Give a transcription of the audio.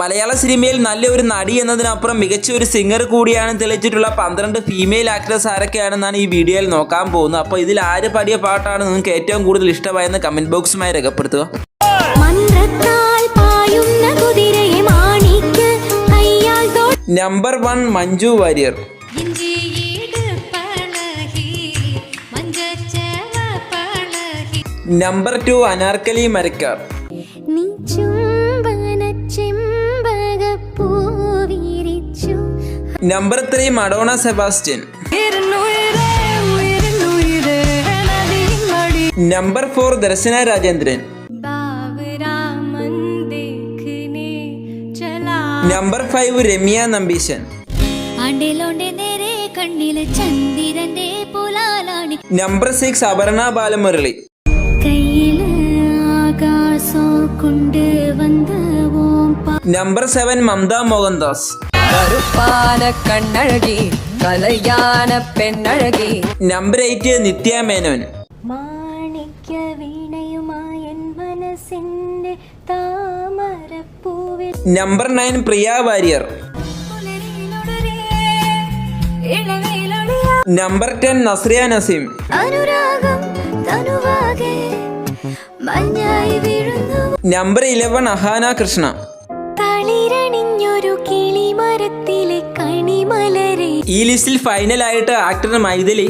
മലയാള സിനിമയിൽ നല്ലൊരു നടി എന്നതിനപ്പുറം മികച്ച ഒരു സിംഗർ കൂടിയാണ് തെളിയിച്ചിട്ടുള്ള പന്ത്രണ്ട് ഫീമെയിൽ ആക്ട്രസ് ആരൊക്കെയാണെന്നാണ് ഈ വീഡിയോയിൽ നോക്കാൻ പോകുന്നത്. അപ്പോൾ ഇതിൽ ആര് പാടിയ പാട്ടാണ് നിങ്ങൾക്ക് ഏറ്റവും കൂടുതൽ ഇഷ്ടമായെന്ന് കമന്റ് ബോക്സുമായി രേഖപ്പെടുത്തുക. Number one Manju Warrier. Number two Anarkali Marakkar. നീ number three Madonna Sebastian number four Darshana Rajendran number five Remya Nambeesan number six Aparna Balamurali number seven Mamta Mohandas കറുപ്പാന കണ്ണഴകി കലയാന പെണ്ണഴകി. Number eight Nithya Menen. മാണിക്യ വീണയുമായ എൻ മനസ്സിന്റെ താമരപ്പൂവിൽ number nine Priya Warrier. Number ten Nazriya Nazim. അനുരാഗം തനുവാകെ മഞ്ഞായി വീഴുന്നു. Number eleven Ahaana Krishna. തളിരണിഞ്ഞൊരു ഈ ലിസ്റ്റിൽ ഫൈനലായിട്ട് ആക്ടർ മൈഥിലി